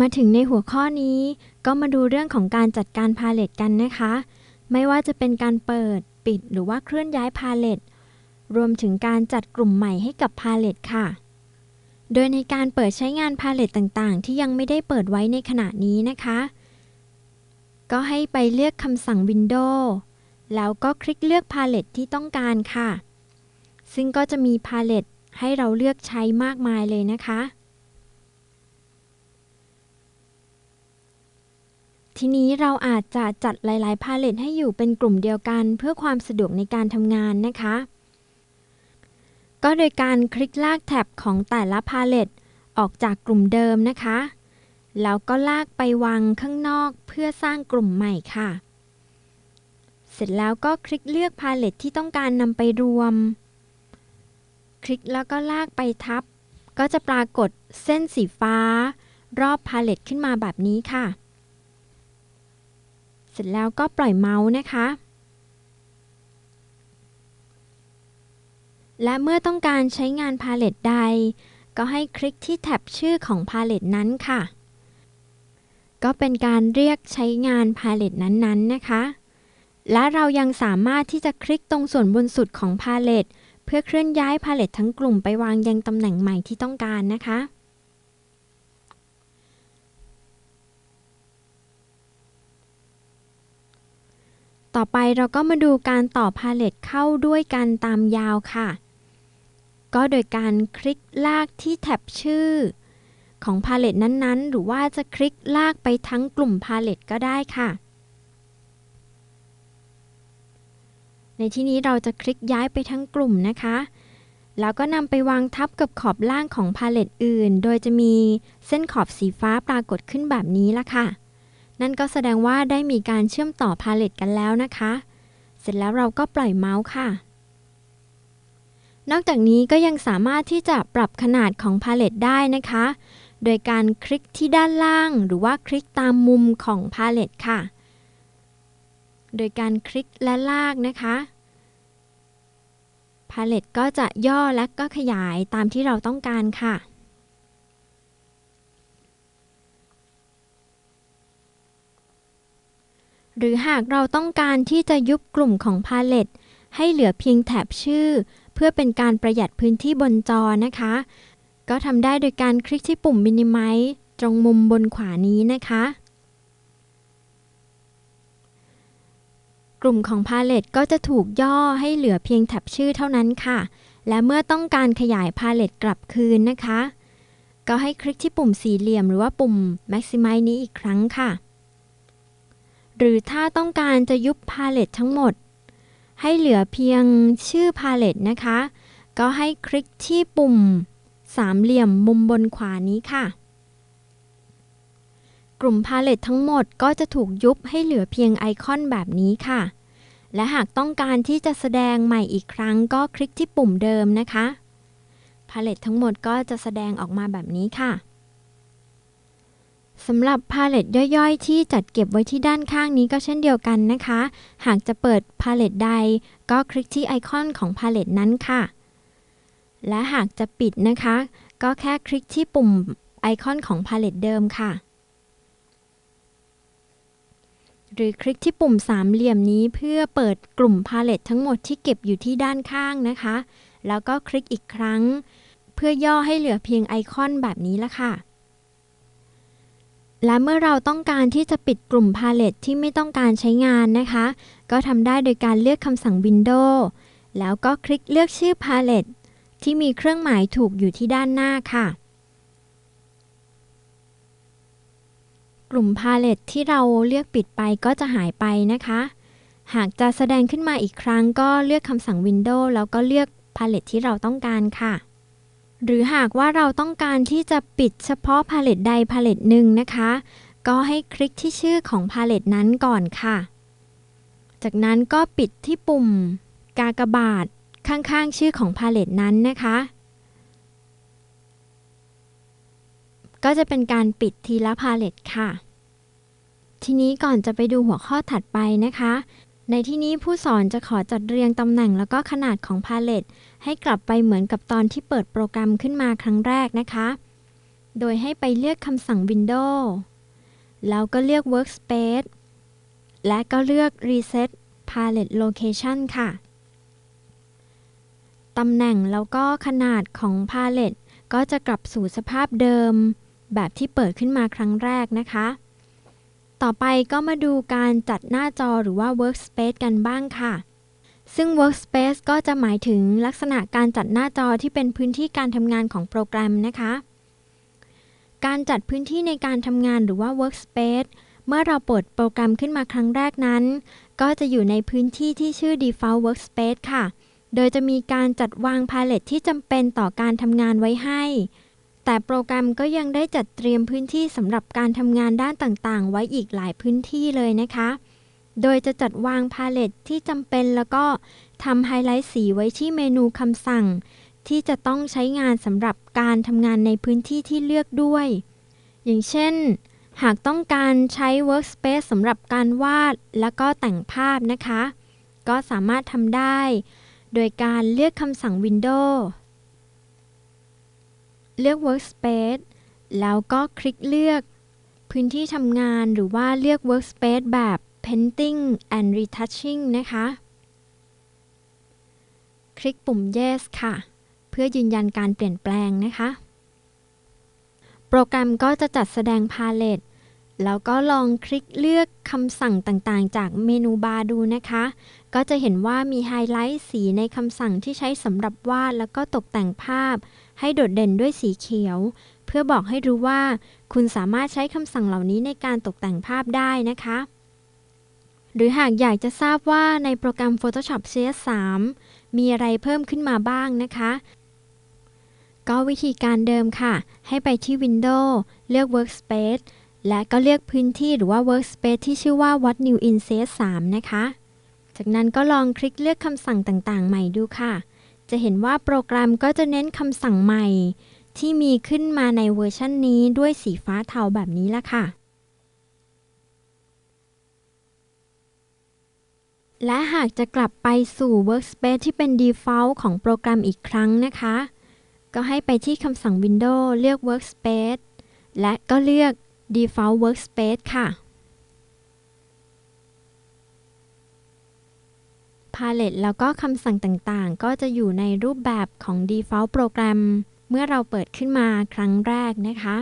มาถึงในหัวข้อนี้ ก็มาดูเรื่องของการจัดการพาเลตกันนะคะ ไม่ว่าจะเป็นการเปิด ปิดหรือว่าเคลื่อนย้ายพาเลตรวมถึงการจัดกลุ่มใหม่ให้กับพาเลตค่ะ โดยในการเปิดใช้งานพาเลตต่างๆ ที่ยังไม่ได้เปิดไว้ในขณะนี้นะคะ ก็ให้ไปเลือกคำสั่ง Windows แล้วก็คลิกเลือกพาเลตที่ต้องการค่ะ ซึ่งก็จะมีพาเลตให้เราเลือกใช้มากมายเลยนะคะ ทีนี้เราอาจจะจัดหลาย ๆ พาเลตให้อยู่เป็นกลุ่มเดียวกัน เพื่อความสะดวกในการทำงานนะคะ ก็โดยการคลิกลากแท็บของแต่ละพาเลตออกจากกลุ่มเดิมนะคะ แล้วก็ลากไปวางข้างนอกเพื่อสร้างกลุ่มใหม่ค่ะ เสร็จแล้วก็คลิกเลือกพาเลตที่ต้องการนำไปรวม คลิกแล้วก็ลากไปทับ ก็จะปรากฏเส้นสีฟ้า รอบพาเลตขึ้นมาแบบนี้ค่ะ ร็จแล้วก็ปล่อยเมาส์นะคะ และเมื่อต้องการใช้งานพาเลตใด ก็ให้คลิกที่แท็บชื่อของพาเลตนั้นค่ะ ก็เป็นการเรียกใช้งานพาเลตนั้นๆนะคะ และเรายังสามารถที่จะคลิกตรงส่วนบนสุดของพาเลตเพื่อเคลื่อนย้ายพาเลตทั้งกลุ่มไปวางยังตำแหน่งใหม่ที่ต้องการนะคะ ต่อไปเราก็มาดูการต่อพาเลตเข้าด้วยกันตามยาวค่ะ ก็โดยการคลิกลากที่แท็บชื่อ ของพาเลตนั้นๆ หรือว่าจะคลิกลากไปทั้งกลุ่มพาเลตก็ได้ค่ะ ในที่นี้เราจะคลิกย้ายไปทั้งกลุ่มนะคะ แล้วก็นำไปวางทับกับขอบล่างของพาเลตอื่น โดยจะมีเส้นขอบสีฟ้าปรากฏขึ้นแบบนี้ละค่ะ นั่นก็แสดงว่าได้มีการเชื่อมต่อพาเลตกันแล้วนะคะ เสร็จแล้วเราก็ปล่อยเมาส์ค่ะ นอกจากนี้ก็ยังสามารถที่จะปรับขนาดของพาเลตได้นะคะ โดยการคลิกที่ด้านล่าง หรือว่าคลิกตามมุมของพาเลตค่ะ โดยการคลิกและลากนะคะพาเลตก็จะย่อและก็ขยายตามที่เราต้องการค่ะ หรือหากเราต้องการที่จะยุบกลุ่มของพาเลตให้เหลือเพียงแถบชื่อ เพื่อเป็นการประหยัดพื้นที่บนจอนะคะ ก็ทำได้โดยการคลิกที่ปุ่ม Minimize ตรงมุมบนขวานี้นะคะ กลุ่มของพาเลตก็จะถูกย่อให้เหลือเพียงแท็บชื่อเท่านั้นค่ะ และเมื่อต้องการขยายพาเลตกลับคืนนะคะ ก็ให้คลิกที่ปุ่มสี่เหลี่ยมหรือว่าปุ่ม Maximize นี้อีกครั้งค่ะ หรือถ้าต้องการจะยุบพาเลตทั้งหมด ให้เหลือเพียงชื่อพาเลตนะคะ ก็ให้คลิกที่ปุ่ม สามเหลี่ยมมุมบนขวานี้ค่ะ กลุ่มพาเลตทั้งหมดก็จะถูกยุบให้เหลือเพียงไอคอนแบบนี้ค่ะ และหากต้องการที่จะแสดงใหม่อีกครั้ง ก็คลิกที่ปุ่มเดิมนะคะ พาเลตทั้งหมดก็จะแสดงออกมาแบบนี้ค่ะ สำหรับพาเลตย่อยๆ ที่จัดเก็บไว้ที่ด้านข้างนี้ก็เช่นเดียวกันนะคะ หากจะเปิดพาเลตใด ก็คลิกที่ไอคอนของพาเลตนั้นค่ะ และหากจะปิดนะคะ ก็แค่คลิกที่ปุ่มไอคอนของพาเลตเดิมค่ะ หรือคลิกที่ปุ่มสามเหลี่ยมนี้เพื่อเปิดกลุ่มพาเลตทั้งหมดที่เก็บอยู่ที่ด้านข้างนะคะ แล้วก็คลิกอีกครั้ง เพื่อย่อให้เหลือเพียงไอคอนแบบนี้ละค่ะ และเมื่อเราต้องการที่จะปิดกลุ่มพาเลตที่ไม่ต้องการใช้งานนะคะ ก็ทำได้โดยการเลือกคำสั่ง Windows แล้วก็คลิกเลือกชื่อพาเลตที่มีเครื่องหมายถูกอยู่ที่ด้านหน้าค่ะ กลุ่มพาเลตที่เราเลือกปิดไปก็จะหายไปนะคะ หากจะแสดงขึ้นมาอีกครั้งก็เลือกคำสั่ง Windows แล้วก็เลือกพาเลตที่เราต้องการค่ะ หรือหากว่าเราต้องการที่จะปิดเฉพาะพาเลตใดพาเลตหนึ่งนะคะ ก็ให้คลิกที่ชื่อของพาเลตนั้นก่อนค่ะ จากนั้นก็ปิดที่ปุ่ม กากบาทข้างๆ ชื่อของพาเลตนั้นนะคะ ก็จะเป็นการปิดทีละพาเลตค่ะ ทีนี้ก่อนจะไปดูหัวข้อถัดไปนะคะ ในที่นี้ผู้สอนจะขอจัดเรียงตำแหน่งแล้วก็ขนาดของพาเลตให้กลับไปเหมือนกับตอนที่เปิดโปรแกรมขึ้นมาครั้งแรกนะคะ โดยให้ไปเลือกคำสั่ง Windows แล้วก็เลือก Workspace และก็เลือก Reset Palette Location ค่ะ ตำแหน่งแล้วก็ขนาดของ Palette ก็จะกลับสู่สภาพเดิม แบบที่เปิดขึ้นมาครั้งแรกนะคะ ต่อไปก็มาดูการจัดหน้าจอหรือว่า Workspace กันบ้างค่ะ ซึ่ง Workspace ก็จะหมายถึงลักษณะการจัดหน้าจอที่เป็นพื้นที่การทำงานของโปรแกรมนะคะ การจัดพื้นที่ในการทำงานหรือว่า Workspace เมื่อเราเปิดโปรแกรมขึ้นมาครั้งแรกนั้น ก็จะอยู่ในพื้นที่ที่ชื่อ Default Workspace ค่ะ โดยจะมีการจัดวางพาเลตที่จำเป็นต่อการทำงานไว้ให้ แต่โปรแกรมก็ยังได้จัดเตรียมพื้นที่สำหรับการทำงานด้านต่างๆ ไว้อีกหลายพื้นที่เลยนะคะ โดยจะจัดวางพาเลตที่จำเป็นแล้วก็ทำไฮไลท์สีไว้ที่เมนูคำสั่ง ที่จะต้องใช้งานสำหรับการทำงานในพื้นที่ที่เลือกด้วย อย่างเช่น หากต้องการใช้ Workspace สำหรับการวาดแล้วก็แต่งภาพนะคะ ก็สามารถทำได้ โดยการเลือกคำสั่ง Windows เลือก Workspace แล้วก็คลิกเลือก พื้นที่ทำงานหรือว่าเลือก Workspace แบบ Painting and Retouching นะคะ คลิกปุ่ม Yes ค่ะ เพื่อยืนยันการเปลี่ยนแปลงนะคะ โปรแกรมก็จะจัดแสดงพาเลตแล้วก็ลองคลิกเลือกคำสั่งต่างๆ จากเมนูบาร์ดูนะคะ ก็จะเห็นว่ามีไฮไลท์สีในคำสั่งที่ใช้สำหรับวาดแล้วก็ตกแต่งภาพ ให้โดดเด่นด้วยสีเขียว เพื่อบอกให้รู้ว่า คุณสามารถใช้คำสั่งเหล่านี้ในการตกแต่งภาพได้นะคะ หรือหากอยากจะทราบว่าในโปรแกรม Photoshop CS3 มีอะไรเพิ่มขึ้นมาบ้างนะคะ ก็วิธีการเดิมค่ะ ให้ไปที่ Windows เลือก Workspace และก็เลือกพื้นที่หรือว่า Workspace ที่ชื่อว่า What New in CS3 นะคะ จากนั้นก็ลองคลิกเลือกคำสั่งต่างๆ ใหม่ดูค่ะ จะเห็นว่าโปรแกรมก็จะเน้นคำสั่งใหม่ ที่มีขึ้นมาในเวอร์ชันนี้ด้วยสีฟ้าเทาแบบนี้ละค่ะ และหากจะกลับไปสู่ Workspace ที่เป็น Default ของโปรแกรมอีกครั้งนะคะ ก็ให้ไปที่คำสั่ง Windows เลือก Workspace และก็เลือก Default Workspace ค่ะ Palette แล้วก็คำสั่งต่างๆ ก็จะอยู่ในรูปแบบของ Default โปรแกรมเมื่อเราเปิดขึ้นมาครั้งแรกนะคะ